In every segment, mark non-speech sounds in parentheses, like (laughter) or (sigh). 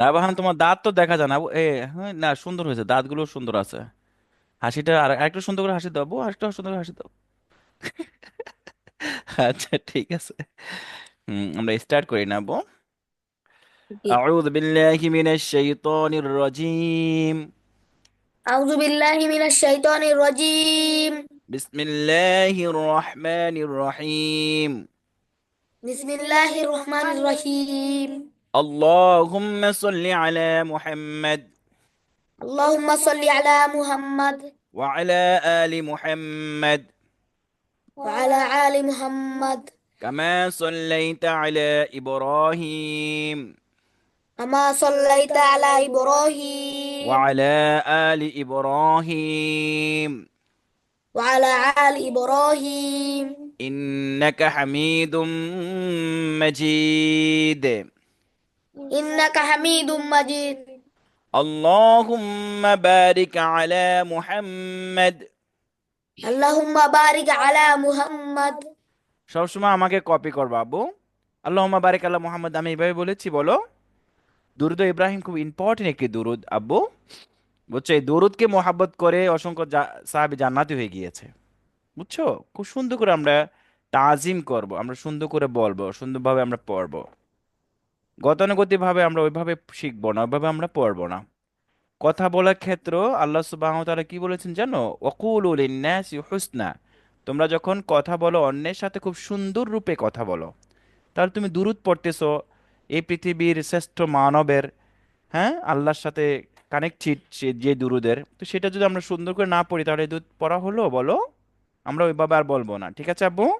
রাবাহান তোমার দাঁত তো দেখা যায় না। এ হ্যাঁ, না সুন্দর হয়েছে দাঁতগুলো সুন্দর আছে। হাসিটা আর একটু সুন্দর করে হাসি দেবো আবু আরেকটু সুন্দর করে হাসি দেবো আচ্ছা ঠিক আছে। হুম আমরা স্টার্ট করে নেব আবু। রহিম। বিসমিল্লাহির রহিম। اللهم صل على محمد اللهم صل على محمد وعلى آل محمد وعلى آل محمد كما صليت على إبراهيم كما صليت على إبراهيم وعلى آل إبراهيم وعلى آل إبراهيم إنك حميد مجيد إنك حميد مجيد اللهم بارك على محمد اللهم بارك على محمد সবসময় আমাকে কপি করবা আব্বু আল্লাহুম্মা বারিক আলা মুহাম্মদ আমি এইভাবে বলেছি বলো দুরুদ ইব্রাহিম খুব ইম্পর্টেন্ট একটি দুরুদ আব্বু বুঝছো এই দুরুদকে মোহাব্বত করে অসংখ্য জা- সাহাবী জান্নাতি হয়ে গিয়েছে বুঝছো খুব সুন্দর করে আমরা তাজিম করব আমরা সুন্দর করে বলবো সুন্দরভাবে আমরা পড়বো গতানুগতিকভাবে আমরা ওইভাবে শিখব না ওইভাবে আমরা পড়ব না। কথা বলার ক্ষেত্র আল্লাহ সুবাহ তারা কি বলেছেন জানো? ওয়াকুলু লিন-নাসি হুসনা। তোমরা যখন কথা বলো অন্যের সাথে খুব সুন্দর রূপে কথা বলো। তাহলে তুমি দুরুদ পড়তেছো এই পৃথিবীর শ্রেষ্ঠ মানবের হ্যাঁ আল্লাহর সাথে কানেক্ট সে যে দুরুদের। তো সেটা যদি আমরা সুন্দর করে না পড়ি তাহলে দুধ পড়া হলো? বলো। আমরা ওইভাবে আর বলব না। ঠিক আছে আব্বু? হ্যাঁ,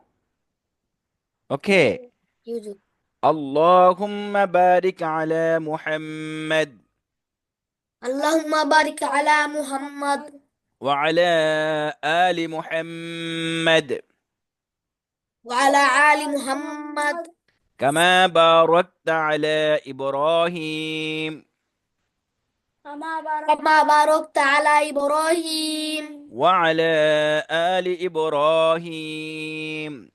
ওকে اللهم بارك على محمد. اللهم بارك على محمد. وعلى آل محمد. وعلى آل محمد. كما باركت على إبراهيم. كما باركت على إبراهيم. وعلى آل إبراهيم.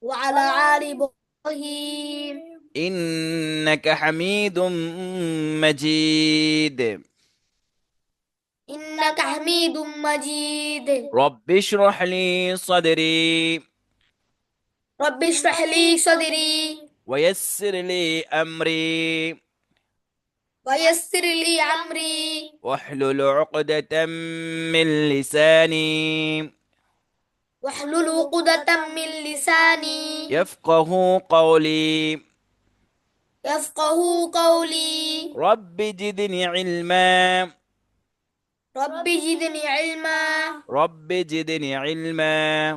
وعلى آل إبراهيم. إنك حميد مجيد. إنك حميد مجيد. رب اشرح لي صدري. رب اشرح لي صدري. ويسر لي أمري. ويسر لي أمري. واحلل عقدة من لساني. واحلل عقدة من لساني. يفقه قولي. يفقه قولي. رب زدني علما. رب زدني علما. رب زدني علما.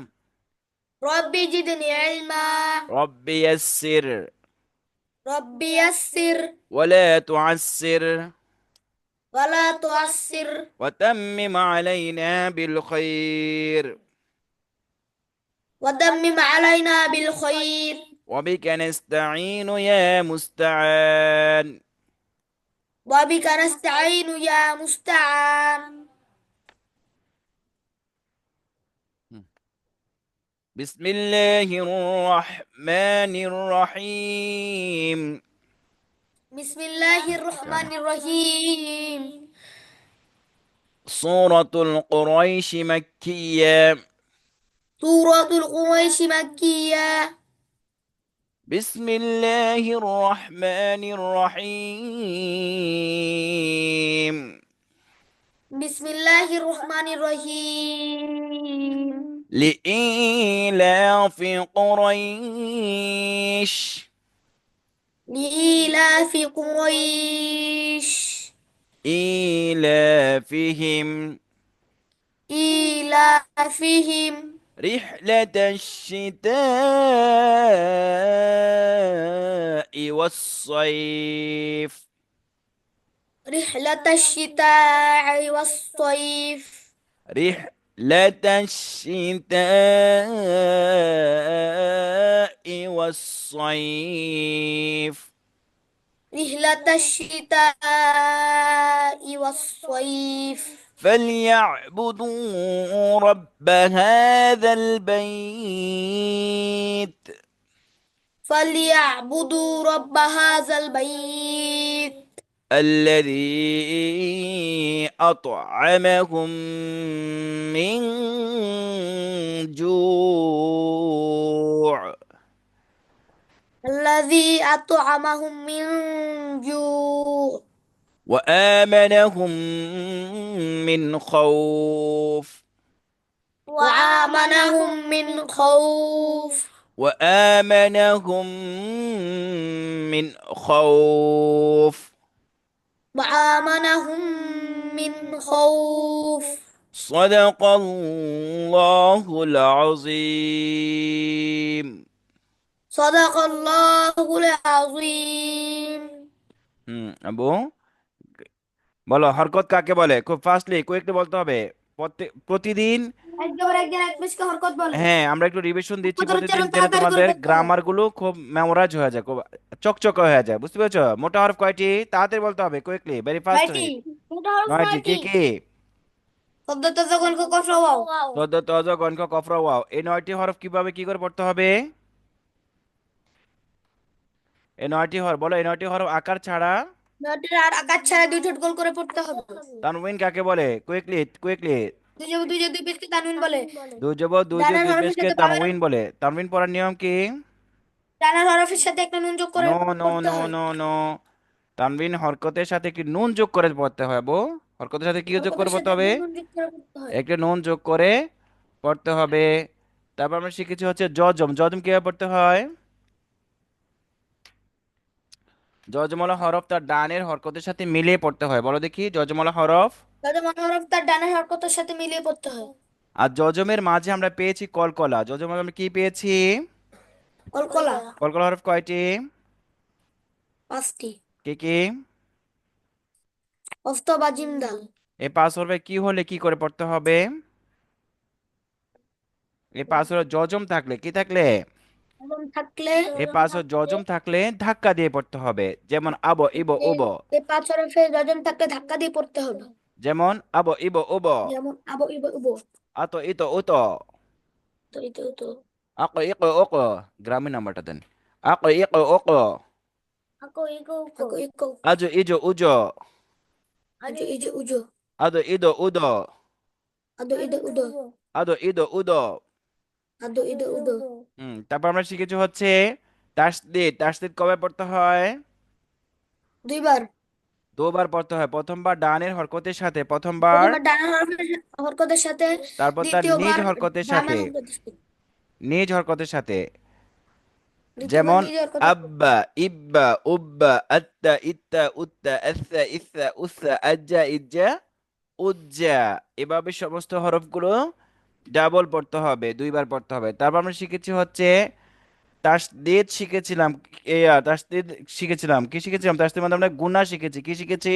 رب زدني علما. رب يسر. رب يسر. ولا تعسر. ولا تعسر. وتمم علينا بالخير. ودمم علينا بالخير. وبك نستعين يا مستعان. وبك نستعين يا مستعان. بسم الله الرحمن الرحيم. بسم الله الرحمن الرحيم. سورة القريش مكية. سورة القريش مكية. بسم الله الرحمن الرحيم. بسم الله الرحمن الرحيم. لإيلاف قريش. لإيلاف قريش. إيلافهم. إيلافهم. رحلة الشتاء والصيف. رحلة الشتاء والصيف. رحلة الشتاء والصيف. رحلة الشتاء والصيف. فليعبدوا رب هذا البيت. فليعبدوا رب هذا البيت. الذي أطعمهم من جوع. الذي أطعمهم من جوع. وآمنهم من خوف. وآمنهم من خوف. وآمنهم من خوف. وآمنهم من خوف. صدق الله العظيم. صدق الله العظيم. أبو؟ বলো হরকত কাকে বলে? খুব ফাস্টলি কুইকলি বলতে হবে। প্রতিদিন হ্যাঁ আমরা একটু রিভিশন দিচ্ছি। প্রতিদিন যেন তোমাদের গ্রামারগুলো খুব মেমোরাইজ হয়ে যায় চকচকে হয়ে যায় বুঝতে পেরেছ? মোটা হরফ কয়টি? তাড়াতাড়ি বলতে হবে কুইকলি ভেরি ফাস্ট কয়টি মোটা হরফ নয়টি কি কি? এই নয়টি হরফ কীভাবে কি করে পড়তে হবে? এই নয়টি হরফ বলো এই নয়টি হরফ আকার ছাড়া নয়টির আর আকার ছাড়া দুই ঠোঁট গোল করে পড়তে হবে। তানউইন কাকে বলে? কুইকলি কুইকলি দুই জব দুই জব দুই পিসকে তানবিন বলে দুজ ডানার দুই পেশকে সাথে বলে। তানউইন পড়ার নিয়ম কি? ডানার হরফের সাথে একটা নুন যোগ করে no no no no no তানবিন হরকতের সাথে কি নুন যোগ করে পড়তে হয় বো হরকতের সাথে কি যোগ করে পড়তে হবে? একটা নুন যোগ করে পড়তে হবে। তারপর আমরা শিখেছি হচ্ছে জজম জজম কীভাবে পড়তে হয়? জজমলা হরফ তার ডানের হরকতের সাথে মিলিয়ে পড়তে হয়। বলো দেখি জজমলা হরফ? তাহলে হরফ তার ডানার হরকতের সাথে মিলিয়ে পড়তে হয়। আর জজমের মাঝে আমরা পেয়েছি কলকলা। জজমের আমরা কি পেয়েছি? কলকলা। কলকলা হরফ কয়টি? পাঁচটি। কি কি? অস্ত বা জিমদাল এই পাঁচ হরফে কি হলে কি করে পড়তে হবে? এই পাঁচ হরফে জজম থাকলে কি থাকলে? থাকলে এই পাঁচ জজম থাকলে ধাক্কা দিয়ে পড়তে হবে। যেমন আবো ইবো উবো। এই পাঁচ হরফে যজন থাকলে ধাক্কা দিয়ে পড়তে হবে। যেমন আবো ইবো উবো। যেমন আবো ইবো উবো। আতো ইতো উতো। তো এই তো তো আকো ইকো ওকো। গ্রামীণ নাম্বারটা দেন। আকো ইকো ওকো। আকো ইকো আকো ইকো। আজো ইজো উজো। আজো ইজো উজো। আদো ইদো উদো। আদো ইদো উদো। আদো ইদো উদো। আদো ইদো উদো। হুম তারপর আমরা শিখেছি হচ্ছে তাসদিদ তাসদিদ কবে পড়তে হয়? দুইবার। দুবার পড়তে হয়। প্রথমবার ডানের হরকতের সাথে প্রথমবার প্রথমবার ডানা হরফের হরকতের সাথে তারপর তার নিজ দ্বিতীয়বার হরকতের সাথে। হরকতের সাথে। নিজ হরকতের সাথে। দ্বিতীয়বার যেমন নিজ হরকতের আব্বা ইব্বা উব্বা আত্তা ইত্তা উত্তা আস্সা ইস্সা উস্সা আজ্জা ইজ্জা উজ্জা। এভাবে সমস্ত হরফগুলো ডাবল পড়তে হবে দুইবার পড়তে হবে। তারপর আমরা শিখেছি হচ্ছে তাসদিদ শিখেছিলাম তাসদিদ শিখেছিলাম। কি শিখেছিলাম? তাসদিদ মানে আমরা গুণা শিখেছি। কি শিখেছি?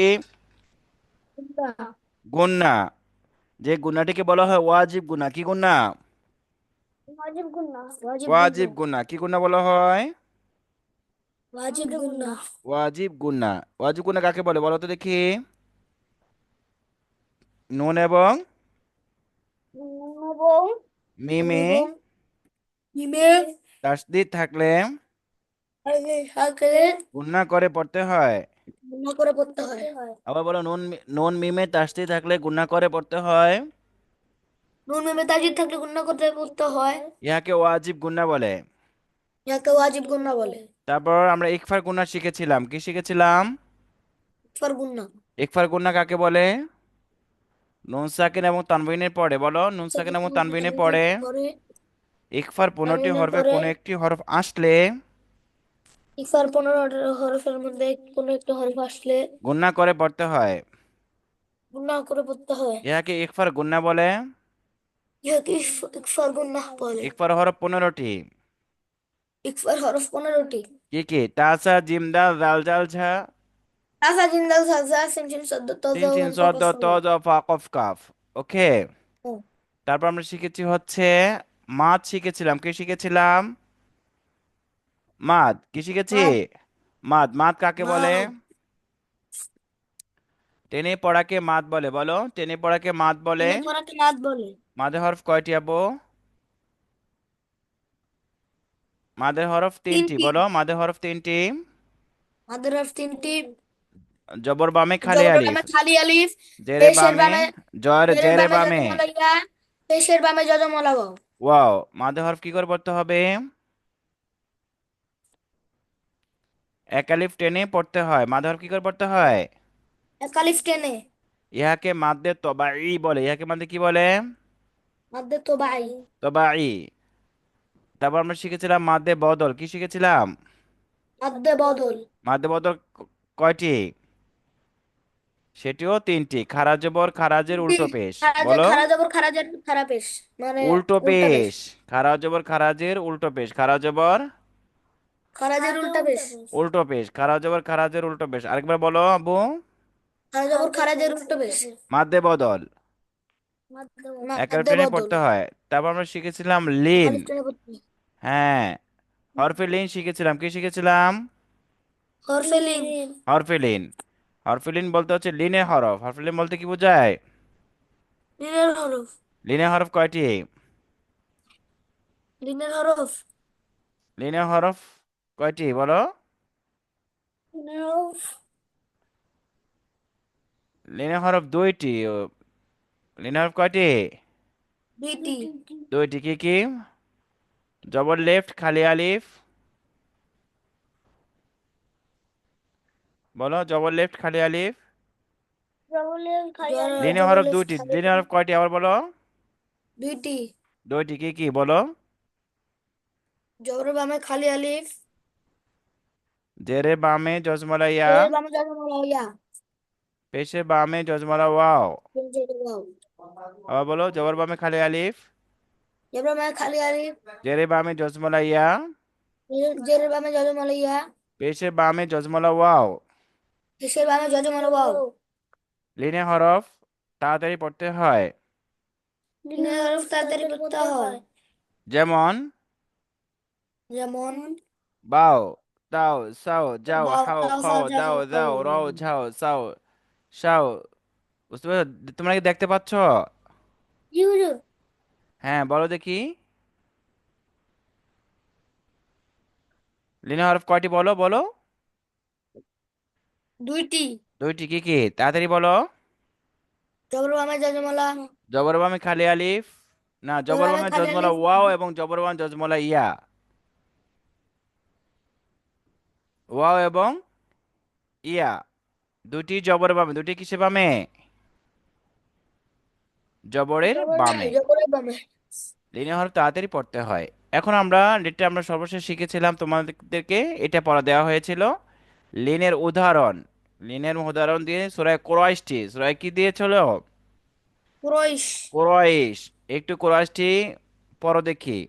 গুণা। যে গুণাটিকে বলা হয় ওয়াজিব গুণা। কি গুণা? ওয়াজিব গুণা। কি গুণা বলা হয়? ওয়াজিব গুন্না ওয়াজিব গুণা। ওয়াজিব গুণা কাকে বলে? বলো তো দেখি। নুন এবং এবং মিমে মিমে তাসদিদ থাকলে সাকলে গুণা করে পড়তে হয় গুন্না করে পড়তে হয় আবার বলো নুন নুন মিমে তাসদিদ থাকলে গুণা করে পড়তে হয় নুন মিমে তাজিদ থাকলে গুন্না করতে পড়তে হয় ইহাকে ওয়াজিব গুণা বলে যাকে ওয়াজিব গুন্না বলে তারপর আমরা ইকফার গুণা শিখেছিলাম কি শিখেছিলাম ইকফার গুন্না ইকফার গুণা কাকে বলে নুন সাকিন এবং তানবিনের পরে বলো নুন সাকিন এবং তানবিনের পরে। ইকফার পনেরোটি হরফে কোনো একটি হরফ আসলে। ইফার পনেরো হরফের মধ্যে কোনো একটা হরফ আসলে গুণা করে পড়তে হয়। গুন্না করে পড়তে হয়। ইহাকে ইকফার গুণা বলে। ইহাকে ইকফার গুন্না বলে। ইকফার হরফ পনেরোটি। ইকফার হরফ পনেরোটি। কি কি? তাসা জিমদাল জাল জাল ঝা কফ কাফ ওকে হুম। তারপর আমরা শিখেছি হচ্ছে শিখেছিলাম কি শিখেছিলাম মাদ কি শিখেছি মাদ মাদ কাকে বলে টেনে পড়াকে মাদ বলে বলো টেনে পড়াকে মাদ বলে পড়াকে নাদ বলে মাদে হরফ কয়টি আবো মাদের হরফ তিনটি তিনটি। বলো মাদের হরফ তিনটি মাদের হরফ তিনটি জবর বামে খালি আলিফ। বামে খালি আলিফ। জেরে বামে জয়ের জেরে বামে পেশের বামে যজমলা ওয়াও ওয়াও মাদের হরফ কি করে পড়তে হবে? এক আলিফ টেনে পড়তে হয়। মাদের হরফ কি করে পড়তে হয়? এক আলিফ টেনে। ইহাকে মাদ্দে তবাই বলে। ইহাকে মাদ্দে কি বলে? মাদ্দে তোবাই। তবাই। তারপর আমরা শিখেছিলাম মাদ্দে বদল। কি শিখেছিলাম? মাদ্দে বদল। মাদ্দে বদল কয়টি? সেটিও তিনটি খারা জবর খারাজের উল্টো পেশ বলো। খারা জবর খারাজের খারা পেশ মানে উল্টো পেশ। খারা জবর খারাজের উল্টো পেশ খারা জবর খারাজের উল্টা পেশ। উল্টো পেশ খারা জবর খারাজের উল্টো পেশ। আরেকবার বলো আবু খারা জবর খারাজের উল্টা পেশ। মাদ্দে বদল। একের বদল। পড়তে হয়। তারপর আমরা শিখেছিলাম লিন। হয়। হ্যাঁ হরফে লিন শিখেছিলাম। কি শিখেছিলাম? হরফে লিন। হরফে লিন। হরফে লিন বলতে হচ্ছে লিনের হরফ। হরফে লিন বলতে কি বোঝায়? লিনের হরফ। লিনের হরফ কয়টি? লিনের হরফ। লিনের হরফ কয়টি? বলো। লিনের হরফ। দুইটি। ও, লিনের হরফ কয়টি? দুইটি। দুইটি। কি কি? জবর লেফট খালি আলিফ। বলো জবর লেফট খালি আলিফ জবর- লিনের জবর হরফ লেফট দুইটি খালি লিনের হরফ কয়টি? আবার বলো। দুইটি। দুইটি কি কি বলো। জবর বামে খালি আলিফ জেরে বামে জজমালা ইয়া। জবরের বামে যজমলা ইয়া। পেশে বামে জজমালা ওয়াও। জবর ওয়াও আবার বলো জবর বামে খালি আলিফ জবর বামে খালি আলিফ জেরে বামে জজমালা ইয়া। জেরের বামে যজমলা ইয়া। পেশে বামে জজমালা ওয়াও। লিনে হরফ তাড়াতাড়ি পড়তে হয়। লিনের হরফ তাড়াতাড়ি পড়তে হয়। যেমন যেমন বাও তাও সাও যাও হাও খাও দাও দাও খাও, ঝাও সাও সাও। বুঝতে পারছ? তোমরা কি দেখতে পাচ্ছ? হ্যাঁ বলো দেখি। লিনে হরফ কয়টি বলো বলো। দুইটি। দুইটি কি কি? তাড়াতাড়ি বলো। জবর বামে যজমলা জবর খালি আলিফ। না জবর বামে বামে খালি জজমলা আলিফ। ওয়াও এবং জবর বামে জজমলা ইয়া। ওয়াও এবং ইয়া। দুটি জবর বামে দুটি কিসে বামে? জবরের বামে। জবরের বামে। লিনিয়ার হরফ তাড়াতাড়ি পড়তে হয়। এখন আমরা যেটা আমরা সর্বশেষ শিখেছিলাম তোমাদেরকে। এটা পড়া দেওয়া হয়েছিল। লিনের উদাহরণ। লিনের উদাহরণ দিয়ে সুরায় কোরাইশটি সুরায় কি দিয়েছিল কুরাইশ। কোরাইশ। একটু কোরাইশটি পড়ো দেখি।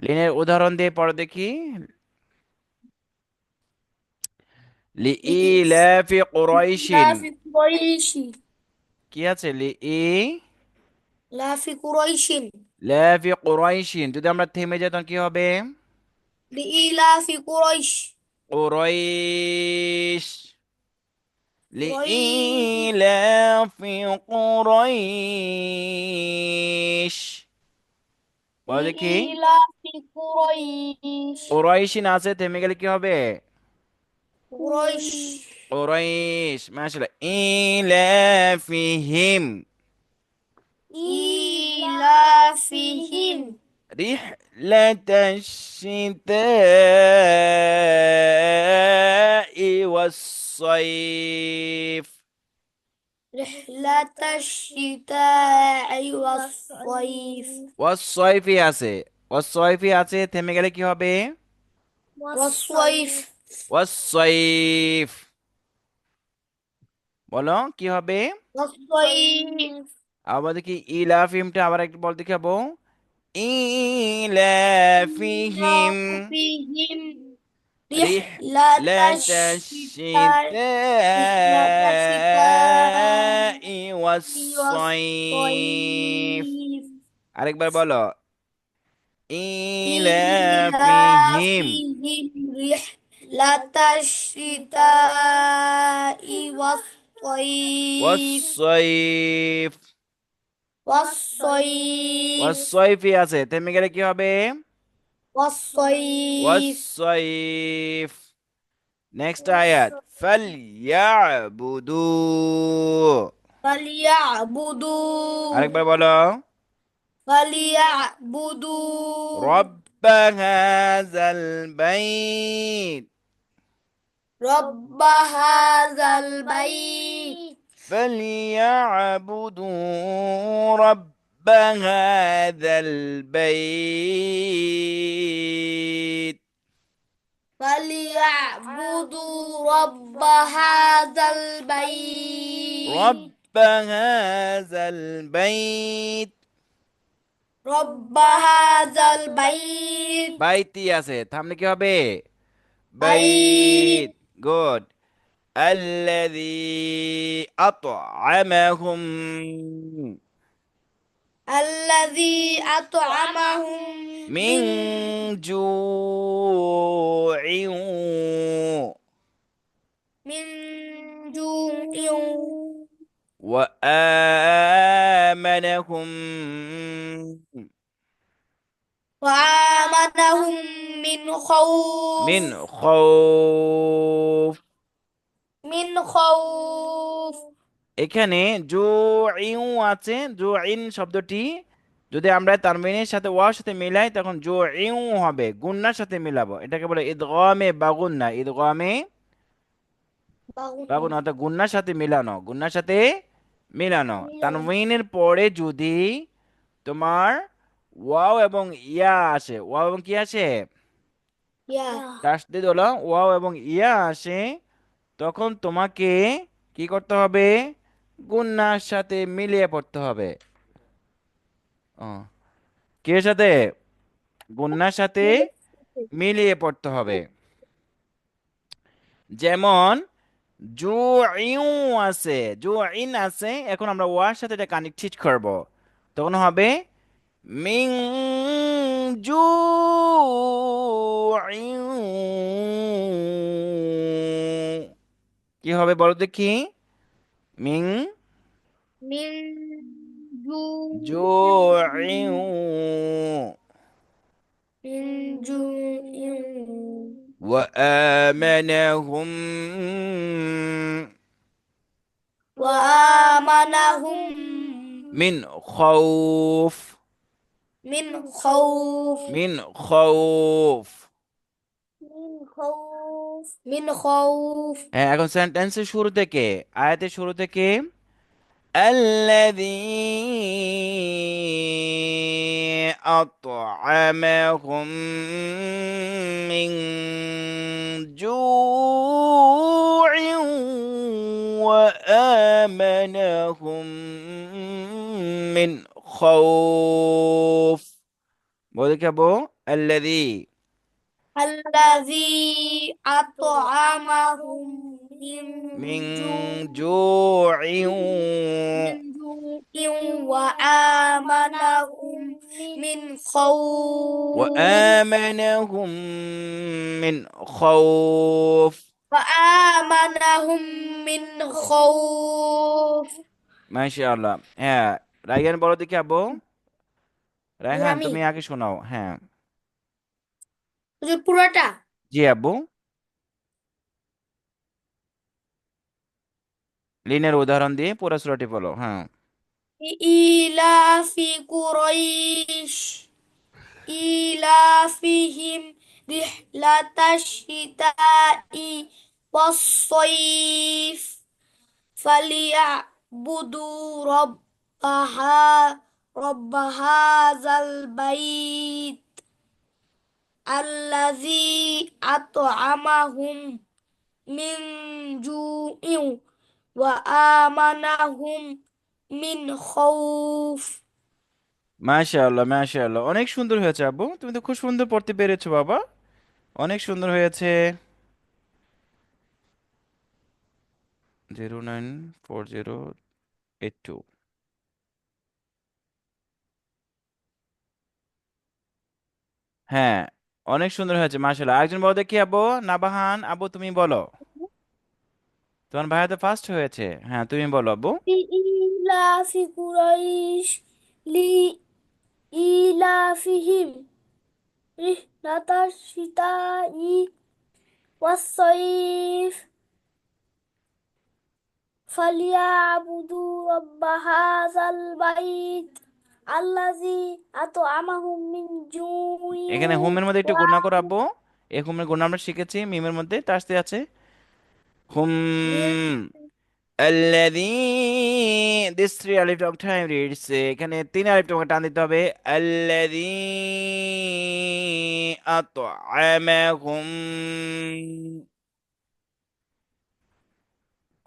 লিনের উদাহরণ দিয়ে পড়ো দেখি। লিইলাফি কুরাইশিন। কি আছে? লিই লাফি কুরাইশিন। লাফি কুরাইশিন। যদি আমরা থেমে যাই তখন কি হবে? লিইলাফি কুরাইশ। قريش قريش. لإيلاف قريش বলে কি লিইলাফি কুরাইশ কুরাইশিন আছে থেমে গেলে কি হবে কুরাইশ কুরাইশ মাশাআল্লাহ ইলাফিহিম ইলাফিহিম رحلة الشتاء والصيف رحلة الشتاء والصيف والصيف আছে والصيف আছে থেমে গেলে কি হবে والصيف والصيف বলো কি হবে والصيف আবার দেখি ইলাফিমটা আবার একটু বল দেখাবো ইলাফিহিম فيهم رحلة رحلة الشتاء الشتاء والصيف والصيف আরেকবার বলো ইলাফিহিম رحلة الشتاء والصيف والصيف والصيف والصيف আছে থেমে গেলে কি হবে والصيف والصيف নেক্সট আয়াত ফালইয়াবুদু فليعبدوا আরেকবার বলো فليعبدوا رب هذا البيت رب هذا البيت فليعبدوا رب هذا البيت فليعبدوا رب هذا البيت رب هذا البيت رب هذا البيت বাইতি আছে থামলে কি হবে বাইত। বাইত গুড الذي أطعمهم. الذي أطعمهم من جوع. من جوع. وآمنهم. وآمنهم من خوف. من خوف. মিন খাউফ এখানে জু ইউ আছে জু ইন শব্দটি যদি আমরা তানবিনের সাথে ওয়ার সাথে মিলাই তখন জু ইউ হবে গুন্নার সাথে মিলাবো। এটাকে বলে ইদগামে বাগুন্না ইদগামে বাগুন অর্থাৎ গুন্নার সাথে মিলানো গুন্নার সাথে মিলানো। তানবিনের পরে যদি তোমার ওয়াও এবং ইয়া আসে ওয়াও এবং কি আসে? হলো ওয়াও এবং ইয়া আসে তখন তোমাকে কি করতে হবে? গুন্নার সাথে মিলিয়ে পড়তে হবে। কিসের সাথে? গুন্নার সাথে মিলিয়ে পড়তে হবে। যেমন জু ইউ আছে জু ইন আছে, এখন আমরা ওয়ার সাথে এটা কানেক্ট ঠিক করব। তখন হবে, মিং জু কি হবে বলো দেখি মিং من جوع জু من جوع وآمنهم وآمنهم من خوف من خوف من خوف من خوف من خوف হ্যাঁ এখন সেন্টেন্সের শুরু থেকে আয়াতের শুরু থেকে الذي أطعمهم من جوع وآمنهم من خوف বলে কি আবু الذي الذي أطعمهم من من جوع جوع من جوع وآمنهم من خوف وآمنهم من خوف وآمنهم من خوف মাশাআল্লাহ হ্যাঁ রায়হান বলো দেখি আব্বু রায়হান আমি? তুমি আগে শোনাও হ্যাঁ হুজুর পুরাটা? জি আব্বু। লিনের উদাহরণ দিয়ে পুরো সুরাটি বলো হ্যাঁ। ইলাফি কুরাইশ ইলাফিহিম রিহলাতাশ শিতাই ওয়াস ফালিয়াবুদু রব্বাহা রব্বাহাজাল বাইত। আল্লাযী আত'আমাহুম মিন জু ইউ আমানাহুম মিন খাউফ মাশাআল্লাহ মাশাআল্লাহ। অনেক সুন্দর হয়েছে আব্বু। তুমি তো খুব সুন্দর পড়তে পেরেছ বাবা। অনেক সুন্দর হয়েছে। Zero nine four zero eight two. হ্যাঁ। অনেক সুন্দর হয়েছে, মাশাআল্লাহ। আরেকজন বলো দেখি, আব্বু, নাবাহান আবু তুমি বলো। তোমার ভাই তো ফার্স্ট হয়েছে। হ্যাঁ তুমি বলো আবু ইলাফি কুরাইশ, লি ইলাফিহিম বাইত। আল্লাজি আত আমাহুম মিন জুইন এখানে হোমের মধ্যে একটু গুণা করে আব্বু। এই হোমের গুণা আমরা শিখেছি, মিমের মধ্যে তাসতে আছে। হুম, আল্লাযী দিস থ্রি আলিফ ডগ টাইম রিডস এখানে তিন আলিফ ডগ টান দিতে হবে। আল্লাযী আত'আমাহুম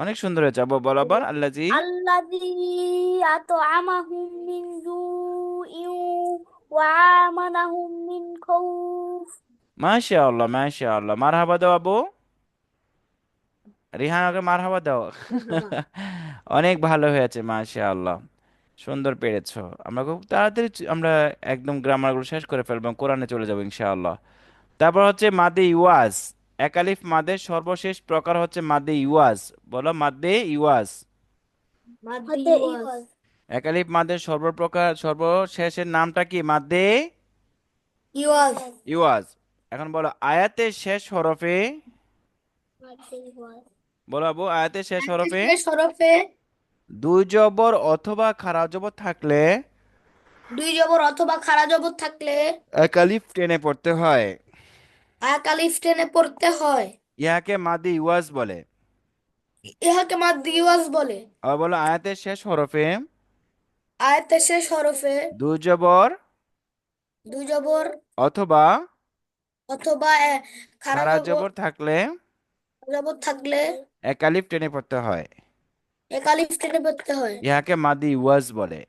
অনেক সুন্দর হয়েছে। আবু বরাবর আল্লাজি? আল্লাজি আতআমাহুম মারহাবা দাও আবু। মারহাবা দাও। (laughs) অনেক ভালো হয়েছে মাশাআল্লাহ। সুন্দর পেরেছ। আমরা খুব তাড়াতাড়ি আমরা একদম গ্রামারগুলো শেষ করে ফেলব কোরআনে চলে যাব ইনশাআল্লাহ। তারপর হচ্ছে মাদি ওয়াজ। একালিফ মাদের সর্বশেষ প্রকার হচ্ছে মাদে ইউয়াজ। বলো মাদে ইউয়াজ। একালিফ মাদের সর্বপ্রকার সর্বশেষের নামটা কি? মাদে ইউয়াজ। ইউয়াজ। এখন বলো আয়াতে শেষ হরফে? বলো আবু আয়াতে শেষ হরফে? দুই জবর অথবা খারাপ জবর থাকলে? দুই জবর অথবা খারাপ জবর থাকলে? একালিফ টেনে পড়তে হয়। আকালিফ টেনে পড়তে হয়। ইহাকে মাদি ইওয়াজ বলে। ইহাকে মাদ্দি ইওয়াজ বলে। আবার বলো আয়াতের শেষ হরফে? আয়াতের শেষ হরফে দুই জবর? দুই জবর অথবা? অথবা খারা জবর থাকলে? জবর থাকলে একালিফ টেনে পড়তে হয়। একালিফ টেনে পড়তে হয়। ইহাকে মাদি ইওয়াজ বলে।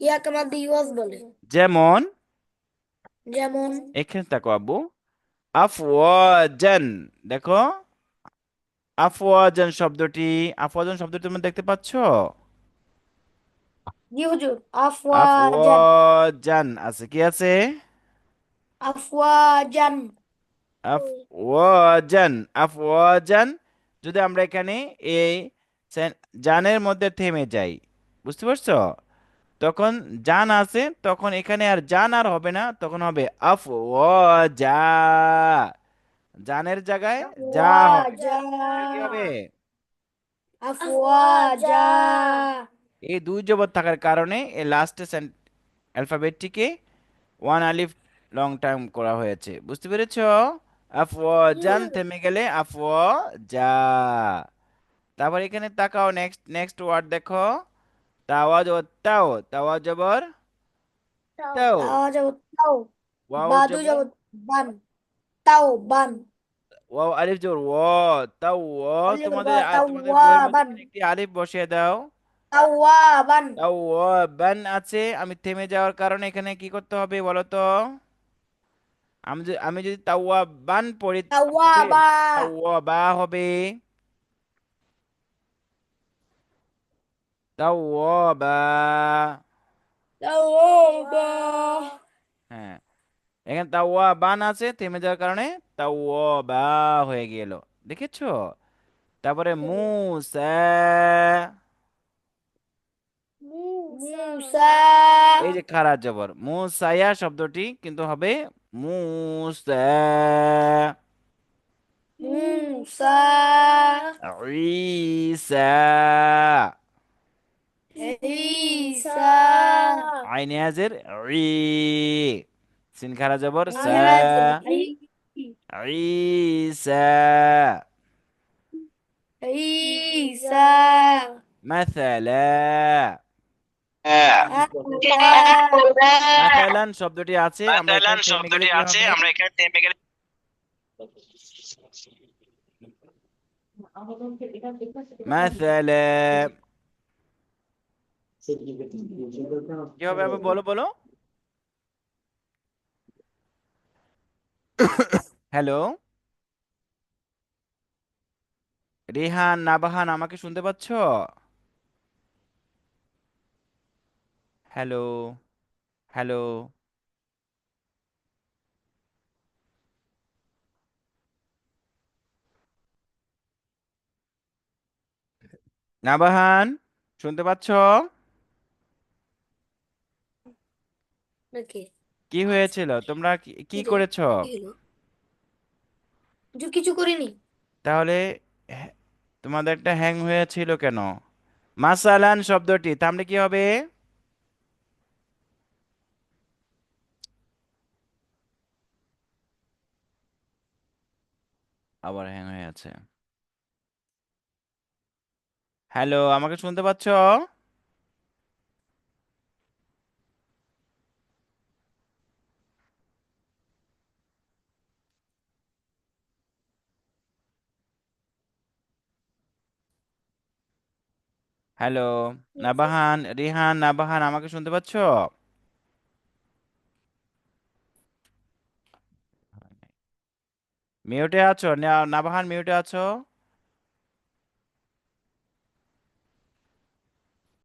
ইহাকে ইওয়াজ বলে। যেমন? যেমন? এখানে তাকো আব্বু। আফওয়াজান দেখো। আফওয়াজান শব্দটি আফওয়াজান শব্দটি তুমি দেখতে পাচ্ছ? জি হুজুর আফওয়াজান। আফওয়াজান আছে কি আছে? আফওয়াজান। আফওয়াজান আফওয়াজান যদি আমরা এখানে এই জানের মধ্যে থেমে যাই বুঝতে পারছ? তখন জান আছে তখন এখানে আর জান আর হবে না তখন হবে আফওয়াজা জানের জায়গায় যা হবে। এই দুই জবর থাকার কারণে এই লাস্টে অ্যালফাবেটটিকে ওয়ান আলিফ লং টাইম করা হয়েছে। বুঝতে পেরেছ? আফওয়াজান থেমে গেলে আফওয়াজা তারপর এখানে তাকাও নেক্সট নেক্সট ওয়ার্ড দেখো। তাওয়া জবর তাও তাওয়া জবর তাও। তাও। জবর তাও। ওয়াও বাদু জবর জবর বান। তাও বান। ওয়াও আলিফ জবর ওয়া তাও ওয়া আলিফ জবর তোমাদের তোমাদের। একটি আলিফ বসিয়ে দাও। তাওয়া বান। তাও ওয়া বান আছে। আমি থেমে যাওয়ার কারণে এখানে কি করতে হবে বলো তো? আমি যদি আমি যদি তাওয়া বান পড়ি তাওয়া হবে বা। তাওয়া বা হবে। তাওয়া বা তাওয়া বা হ্যাঁ। এখানে তাওয়া বান আছে থেমে যাওয়ার কারণে তাওয়া বা হয়ে গেল। দেখেছ? তারপরে মুসা। মুসা। এই যে খারাপ জবর। মুসায়া শব্দটি কিন্তু হবে মুসা। মুসা। ঈসা। ঈসা আইনে হাজের ই সিন খারা জবর সা ঈসা ঈসা মাসালা মাসালান শব্দটি আছে আমরা এখানে থেমে গেলে মাসালা হবে? বলো বলো। হ্যালো? রেহান নাবাহান আমাকে শুনতে পাচ্ছ? হ্যালো? হ্যালো? নাবাহান শুনতে পাচ্ছ? নাকি? কি হয়েছিল? তোমরা কি কি কি রে করেছ? কি হলো কিছু করিনি। তাহলে হ্যাঁ, তোমাদের একটা হ্যাং হয়েছিল কেন? মাসালান শব্দটি তাহলে কি হবে? আবার হ্যাং হয়ে আছে। হ্যালো আমাকে শুনতে পাচ্ছো? হ্যালো নাবাহান রিহান নাবাহান আমাকে শুনতে পাচ্ছ? মিউটে আছো? না- নাবাহান মিউটে আছো?